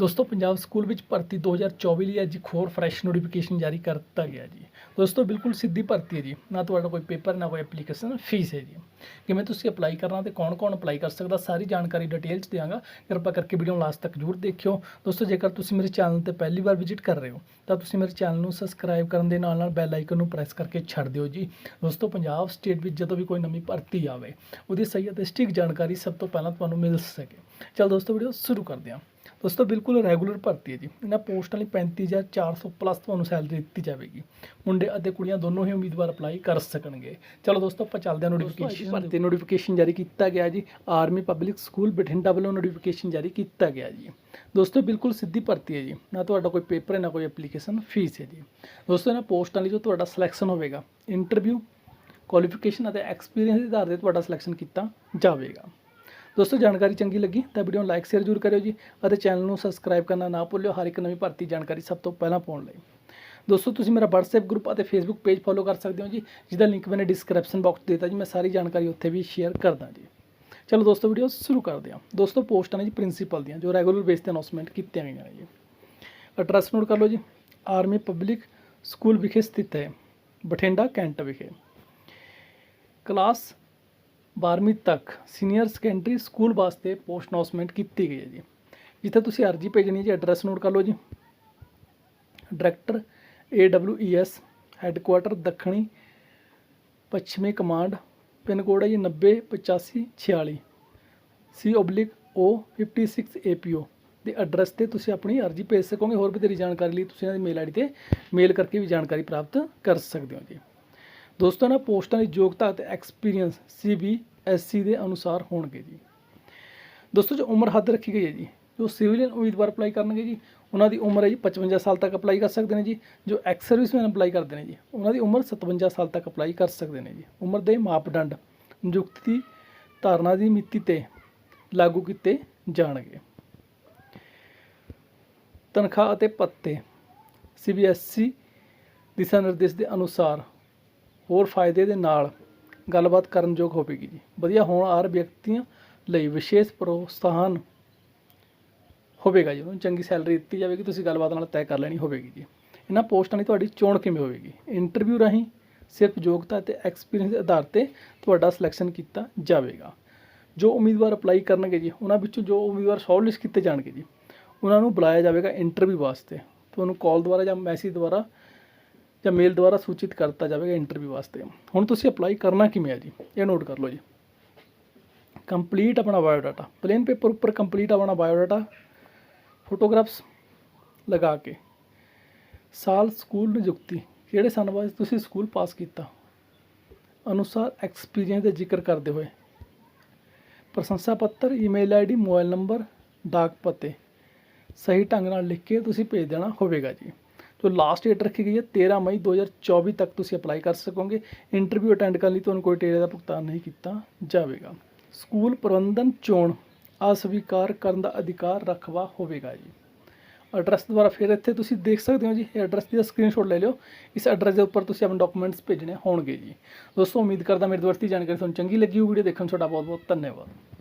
ਦੋਸਤੋ, ਪੰਜਾਬ ਸਕੂਲ ਵਿੱਚ ਭਰਤੀ 2024 ਲਈ ਅੱਜ ਇੱਕ ਹੋਰ ਫਰੈਸ਼ ਨੋਟੀਫਿਕੇਸ਼ਨ ਜਾਰੀ ਕਰ ਦਿੱਤਾ ਗਿਆ ਜੀ। ਦੋਸਤੋ, ਬਿਲਕੁਲ ਸਿੱਧੀ ਭਰਤੀ ਹੈ ਜੀ। ਨਾ ਤੁਹਾਡਾ ਕੋਈ ਪੇਪਰ, ਨਾ ਕੋਈ ਐਪਲੀਕੇਸ਼ਨ ਫੀਸ ਹੈ ਜੀ। ਕਿਵੇਂ ਤੁਸੀਂ ਅਪਲਾਈ ਕਰਨਾ ਤੇ ਕੌਣ-ਕੌਣ ਅਪਲਾਈ ਕਰ ਸਕਦਾ, ਸਾਰੀ ਜਾਣਕਾਰੀ ਡਿਟੇਲ ਚ ਦਿਆਂਗਾ। ਕਿਰਪਾ ਕਰਕੇ ਵੀਡੀਓ ਨੂੰ ਲਾਸਟ ਤੱਕ ਜ਼ਰੂਰ ਦੇਖਿਓ। ਦੋਸਤੋ, ਜੇਕਰ ਤੁਸੀਂ ਮੇਰੇ ਚੈਨਲ ਤੇ ਪਹਿਲੀ ਵਾਰ ਵਿਜ਼ਿਟ ਕਰ ਰਹੇ ਹੋ, ਤਾਂ ਤੁਸੀਂ ਮੇਰੇ ਚੈਨਲ ਨੂੰ ਸਬਸਕ੍ਰਾਈਬ ਕਰਨ ਦੇ ਨਾਲ ਨਾਲ ਬੈਲ ਆਈਕਨ ਨੂੰ ਪ੍ਰੈਸ ਕਰਕੇ ਛੱਡ ਦਿਓ ਜੀ। ਦੋਸਤੋ, ਪੰਜਾਬ ਸਟੇਟ ਵਿੱਚ ਜਦੋਂ ਵੀ ਕੋਈ ਨਵੀਂ ਭਰਤੀ ਆਵੇ, ਉਹਦੀ ਸਹੀ ਅਤੇ ਸਟਿਕ ਜਾਣਕਾਰੀ ਸਭ ਤੋਂ ਪਹਿਲਾਂ ਤੁਹਾਨੂੰ ਮਿਲ ਸਕੇ। ਚਲ ਦੋਸਤੋ ਵੀਡੀਓ ਸ਼ੁਰੂ ਕਰਦੇ ਹਾਂ। ਦੋਸਤੋ ਬਿਲਕੁਲ ਰੈਗੂਲਰ ਭਰਤੀ ਹੈ ਜੀ। ਇਹਨਾਂ ਪੋਸਟਾਂ ਲਈ 35400 ਪਲੱਸ ਤੁਹਾਨੂੰ ਸੈਲਰੀ ਦਿੱਤੀ ਜਾਵੇਗੀ। ਮੁੰਡੇ ਅਤੇ ਕੁੜੀਆਂ ਦੋਨੋਂ ਹੀ ਉਮੀਦਵਾਰ ਅਪਲਾਈ ਕਰ ਸਕਣਗੇ। ਚਲੋ ਦੋਸਤੋ ਆਪਾਂ ਚੱਲਦੇ ਹਾਂ ਨੋਟੀਫਿਕੇਸ਼ਨ ਭਰਤੀ ਨੋਟੀਫਿਕੇਸ਼ਨ ਜਾਰੀ ਕੀਤਾ ਗਿਆ ਜੀ। ਆਰਮੀ ਪਬਲਿਕ ਸਕੂਲ ਬਠਿੰਡਾ ਵੱਲੋਂ ਨੋਟੀਫਿਕੇਸ਼ਨ ਜਾਰੀ ਕੀਤਾ ਗਿਆ ਜੀ। ਦੋਸਤੋ ਬਿਲਕੁਲ ਸਿੱਧੀ ਭਰਤੀ ਹੈ ਜੀ। ਨਾ ਤੁਹਾਡਾ ਕੋਈ ਪੇਪਰ ਹੈ ਨਾ ਕੋਈ ਐਪਲੀਕੇਸ਼ਨ ਫੀਸ ਹੈ ਜੀ। ਦੋਸਤੋ ਇਹਨਾਂ ਪੋਸਟਾਂ ਲਈ ਜੋ ਤੁਹਾਡਾ ਸਿਲੈਕਸ਼ਨ ਹੋਵੇਗਾ ਇੰਟਰਵਿਊ ਕੁਆਲੀਫਿਕੇਸ਼ਨ ਅਤੇ ਐਕਸਪੀਰੀਅੰਸ ਦੇ ਆਧਾਰ ਤੇ ਤੁਹਾਡਾ ਸਿਲੈਕਸ਼ਨ ਕੀਤਾ ਜਾਵੇਗਾ। ਦੋਸਤੋ, ਜਾਣਕਾਰੀ ਚੰਗੀ ਲੱਗੀ ਤਾਂ ਵੀਡੀਓ ਨੂੰ ਲਾਈਕ ਸ਼ੇਅਰ ਜ਼ਰੂਰ ਕਰਿਓ ਜੀ ਅਤੇ ਚੈਨਲ ਨੂੰ ਸਬਸਕ੍ਰਾਈਬ ਕਰਨਾ ਨਾ ਭੁੱਲਿਓ, ਹਰ ਇੱਕ ਨਵੀਂ ਭਰਤੀ ਜਾਣਕਾਰੀ ਸਭ ਤੋਂ ਪਹਿਲਾਂ ਪਾਉਣ ਲਈ। ਦੋਸਤੋ, ਤੁਸੀਂ ਮੇਰਾ WhatsApp ਗਰੁੱਪ ਅਤੇ Facebook ਪੇਜ ਫੋਲੋ ਕਰ ਸਕਦੇ ਹੋ ਜੀ, ਜਿਹਦਾ ਲਿੰਕ ਮੈਨੇ ਡਿਸਕ੍ਰਿਪਸ਼ਨ ਬਾਕਸ ਦਿੱਤਾ ਜੀ, ਮੈਂ ਸਾਰੀ ਜਾਣਕਾਰੀ ਉੱਥੇ ਵੀ ਸ਼ੇਅਰ ਕਰਦਾ ਜੀ। ਚਲੋ ਦੋਸਤੋ ਵੀਡੀਓ ਸ਼ੁਰੂ ਕਰਦੇ ਹਾਂ। ਦੋਸਤੋ, ਪੋਸਟਾਂ ਨੇ ਜੀ ਪ੍ਰਿੰਸੀਪਲ ਦੀਆਂ, ਜੋ ਰੈਗੂਲਰ ਬੇਸ ਤੇ ਅਨਾਉਂਸਮੈਂਟ ਕੀਤੀਆਂ ਗਈਆਂ ਨੇ ਜੀ। ਐਡਰੈਸ ਨੋਟ ਕਰ ਲਓ ਜੀ ਆਰਮੀ ਪਬਲਿਕ ਸਕੂਲ ਵਿਖੇ ਸਥਿਤ ਹੈ, ਬਠਿੰਡਾ ਕੈਂਟ ਵਿਖੇ। ਕਲਾਸ 12ਵੀਂ ਤੱਕ ਸੀਨੀਅਰ ਸੈਕੰਡਰੀ ਸਕੂਲ ਵਾਸਤੇ ਪੋਸਟ ਅਨਾਉਂਸਮੈਂਟ ਕੀਤੀ ਗਈ ਹੈ ਜੀ। ਜਿੱਥੇ ਤੁਸੀਂ ਅਰਜ਼ੀ ਭੇਜਣੀ ਹੈ ਜੀ ਐਡਰੈਸ ਨੋਟ ਕਰ ਲਓ ਜੀ। ਡਾਇਰੈਕਟਰ AWES ਹੈੱਡਕੁਆਟਰ ਦੱਖਣੀ, ਪੱਛਮੀ ਕਮਾਂਡ ਪਿੰਨ ਕੋਡ ਹੈ ਜੀ 908546 ਸੀ ਓਬਲਿਕ O 56 APO ਦੇ ਐਡਰੈਸ ਤੇ ਤੁਸੀਂ ਆਪਣੀ ਅਰਜ਼ੀ ਭੇਜ ਸਕੋਗੇ, ਹੋਰ ਬਥੇਰੀ ਜਾਣਕਾਰੀ ਲਈ ਤੁਸੀਂ ਇਹਨਾਂ ਦੀ ਮੇਲ ਆਈਡੀ ਤੇ ਮੇਲ ਕਰਕੇ ਵੀ ਜਾਣਕਾਰੀ ਪ੍ਰਾਪਤ ਕਰ ਸਕਦੇ ਹੋ ਜੀ। ਦੋਸਤੋ ਇਹਨਾਂ ਪੋਸਟਾਂ ਦੀ ਯੋਗਤਾ ਅਤੇ ਐਕਸਪੀਰੀਅੰਸ ਸੀਬੀਐਸਈ ਦੇ ਅਨੁਸਾਰ ਹੋਣਗੇ ਜੀ। ਦੋਸਤੋ, ਜੋ ਉਮਰ ਹੱਦ ਰੱਖੀ ਗਈ ਹੈ ਜੀ, ਜੋ ਸਿਵਲੀਅਨ ਉਮੀਦਵਾਰ ਅਪਲਾਈ ਕਰਨਗੇ ਜੀ, ਉਹਨਾਂ ਦੀ ਉਮਰ ਹੈ ਜੀ 55 ਸਾਲ ਤੱਕ ਅਪਲਾਈ ਕਰ ਸਕਦੇ ਨੇ ਜੀ, ਜੋ ਐਕਸ ਸਰਵਿਸਮੈਨ ਅਪਲਾਈ ਕਰਦੇ ਨੇ ਜੀ, ਉਹਨਾਂ ਦੀ ਉਮਰ 57 ਸਾਲ ਤੱਕ ਅਪਲਾਈ ਕਰ ਸਕਦੇ ਨੇ ਜੀ। ਉਮਰ ਦੇ ਮਾਪਦੰਡ, ਨਿਯੁਕਤੀ ਦੀ ਧਾਰਨਾ ਦੀ ਮਿਤੀ ਤੇ ਲਾਗੂ ਕੀਤੇ ਜਾਣਗੇ। ਤਨਖਾਹ ਅਤੇ ਭੱਤੇ ਸੀਬੀਐਸਈ ਦਿਸ਼ਾ ਨਿਰਦੇਸ਼ ਦੇ ਅਨੁਸਾਰ ਹੋਰ ਫਾਇਦੇ ਦੇ ਨਾਲ ਗੱਲਬਾਤ ਕਰਨ ਯੋਗ ਹੋਵੇਗੀ ਜੀ। ਵਧੀਆ ਹੋਣਹਾਰ ਵਿਅਕਤੀਆਂ ਲਈ ਵਿਸ਼ੇਸ਼ ਪ੍ਰੋਤਸਾਹਨ ਹੋਵੇਗਾ ਜੀ। ਉਹਨੂੰ ਚੰਗੀ ਸੈਲਰੀ ਦਿੱਤੀ ਜਾਵੇਗੀ, ਤੁਸੀਂ ਗੱਲਬਾਤ ਨਾਲ ਤੈਅ ਕਰ ਲੈਣੀ ਹੋਵੇਗੀ ਜੀ। ਇਹਨਾਂ ਪੋਸਟਾਂ ਲਈ ਤੁਹਾਡੀ ਚੋਣ ਕਿਵੇਂ ਹੋਵੇਗੀ? ਇੰਟਰਵਿਊ ਰਾਹੀਂ ਸਿਰਫ ਯੋਗਤਾ ਅਤੇ ਐਕਸਪੀਰੀਅੰਸ ਦੇ ਆਧਾਰ ਤੇ ਤੁਹਾਡਾ ਸਿਲੈਕਸ਼ਨ ਕੀਤਾ ਜਾਵੇਗਾ। ਜੋ ਉਮੀਦਵਾਰ ਅਪਲਾਈ ਕਰਨਗੇ ਜੀ, ਉਹਨਾਂ ਵਿੱਚੋਂ ਜੋ ਉਮੀਦਵਾਰ ਸ਼ਾਰਟਲਿਸਟ ਕੀਤੇ ਜਾਣਗੇ ਜੀ, ਉਹਨਾਂ ਨੂੰ ਬੁਲਾਇਆ ਜਾਵੇਗਾ ਇੰਟਰਵਿਊ ਵਾਸਤੇ। ਤੁਹਾਨੂੰ ਕਾਲ ਦੁਆਰਾ ਜਾਂ ਮੈਸੇਜ ਦੁਆਰਾ ਜਾਂ ਮੇਲ ਦੁਆਰਾ ਸੂਚਿਤ ਕਰ ਦਿੱਤਾ ਜਾਵੇਗਾ ਇੰਟਰਵਿਊ ਵਾਸਤੇ। ਹੁਣ ਤੁਸੀਂ ਅਪਲਾਈ ਕਰਨਾ ਕਿਵੇਂ ਹੈ ਜੀ? ਇਹ ਨੋਟ ਕਰ ਲਓ ਜੀ। ਕੰਪਲੀਟ ਆਪਣਾ ਬਾਇਓਡਾਟਾ ਪਲੇਨ ਪੇਪਰ ਉੱਪਰ ਕੰਪਲੀਟ ਆਪਣਾ ਬਾਇਓਡਾਟਾ ਫੋਟੋਗ੍ਰਾਫਸ ਲਗਾ ਕੇ। ਸਾਲ ਸਕੂਲ ਨਿਯੁਕਤੀ। ਕਿਹੜੇ ਸਾਲ ਬਾਅਦ ਤੁਸੀਂ ਸਕੂਲ ਪਾਸ ਕੀਤਾ? ਅਨੁਸਾਰ ਐਕਸਪੀਰੀਅੰਸ ਦਾ ਜ਼ਿਕਰ ਕਰਦੇ ਹੋਏ। ਪ੍ਰਸ਼ੰਸਾ ਪੱਤਰ ਈਮੇਲ ਆਈਡੀ ਮੋਬਾਈਲ ਨੰਬਰ ਡਾਕ ਪਤੇ। ਸਹੀ ਢੰਗ ਨਾਲ ਲਿਖ ਕੇ ਤੁਸੀਂ ਭੇਜ ਦੇਣਾ ਹੋਵੇਗਾ ਜੀ। ਜੋ ਲਾਸਟ ਡੇਟ ਰੱਖੀ ਗਈ ਹੈ 13 ਮਈ 2024 ਤੱਕ ਤੁਸੀਂ ਅਪਲਾਈ ਕਰ ਸਕੋਗੇ। ਇੰਟਰਵਿਊ ਅਟੈਂਡ ਕਰਨ ਲਈ ਤੁਹਾਨੂੰ ਕੋਈ ਟੇੜੇ ਦਾ ਭੁਗਤਾਨ ਨਹੀਂ ਕੀਤਾ ਜਾਵੇਗਾ। ਸਕੂਲ ਪ੍ਰਬੰਧਨ ਚੋਣ ਅਸਵੀਕਾਰ ਕਰਨ ਦਾ ਅਧਿਕਾਰ ਰੱਖਵਾ ਹੋਵੇਗਾ ਜੀ। ਐਡਰੈਸ ਦੁਆਰਾ ਫਿਰ ਇੱਥੇ ਤੁਸੀਂ ਦੇਖ ਸਕਦੇ ਹੋ ਜੀ, ਇਹ ਐਡਰੈਸ ਦੀ ਸਕਰੀਨਸ਼ਾਟ ਲੈ ਲਿਓ। ਇਸ ਐਡਰੈਸ ਦੇ ਉੱਪਰ ਤੁਸੀਂ ਆਪਣੇ ਡਾਕੂਮੈਂਟਸ ਭੇਜਣੇ ਹੋਣਗੇ ਜੀ। ਦੋਸਤੋ, ਉਮੀਦ ਕਰਦਾ ਮੇਰੇ ਮੇਰੀ ਦੀ ਜਾਣਕਾਰੀ ਤੁਹਾਨੂੰ ਚੰਗੀ ਲੱਗੀ ਹੋ ਵੀਡੀਓ ਦੇਖਣ 'ਚ ਤੁਹਾਡਾ ਬਹੁਤ ਬਹੁਤ ਧੰਨਵਾਦ।